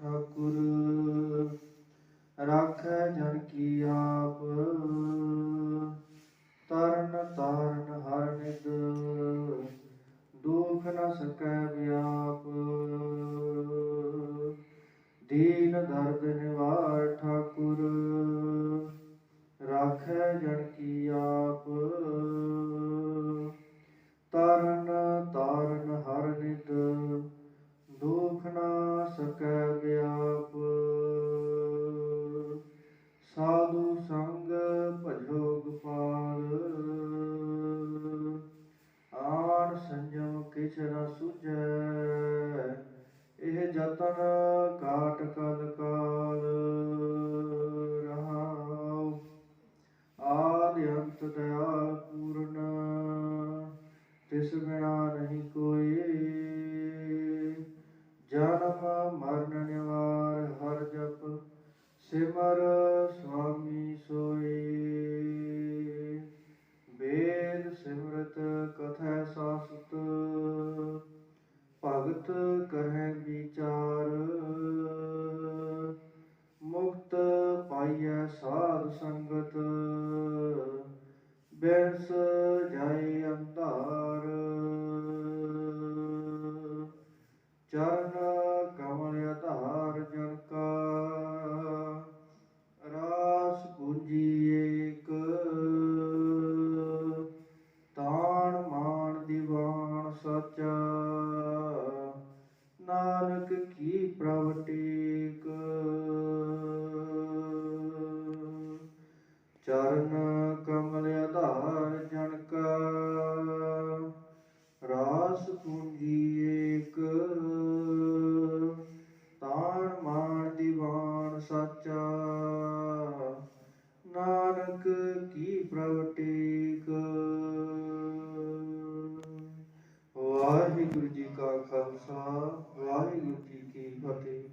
ਠਾਕੁਰ, ਰਾਖੈ ਜਨ ਕੀ ਆਪ। ਤਰਨ ਤਾਰਨ ਹਰ ਨਿਦ ਦੁਖ ਨ ਸਕੈ ਵਿਆਪ। ਦੀਨ ਦਰਦ ਕਿਛ ਨ ਸੁਝੈ, ਇਹ ਜਤਨ ਕਾਟ ਕਲ ਕਾਲ ਰਹਾਉ। ਆਦਿ ਅੰਤ ਦਇਆਲ ਪੂਰਨ, ਤਿਸ ਬਿਨਾ ਨਹੀਂ ਕੋਈ। ਜਨਮ ਮਰਨ ਨਿਵਾਰ ਹਰ ਜਪ ਸਿਮਰ ਪਾਈਐ ਸਾਧ ਸੰਗਤ। ਬਿਰਸ ਜਾਏ ਅੰਧਾਰ। ਚਰਨ ਕਮਲ ਆਧਾਰ ਜਨ ਕਾ ਰਾਸ ਪੂਜੀ ਏਕ। ਤਾਣ ਮਾਨ ਦੀਵਾਨ ਸਚਾ। ਨਾਨਕ ਕੀ ਪ੍ਰਭ ਚਰਨ ਕਮਲ ਆਧਾਰ ਜਨ ਕਾ ਰਾਸ ਪੂੰਜੀ ਏਕ। ਤਾਣ ਮਾਨ ਦੀਵਾਨ ਸਾਚਾ। ਨਾਨਕ ਕੀ ਪ੍ਰਭ ਵਾਹਿਗੁਰੂ ਜੀ ਕਾ ਖਾਲਸਾ, ਵਾਹਿਗੁਰੂ ਜੀ ਕੀ ਫਤਿਹ।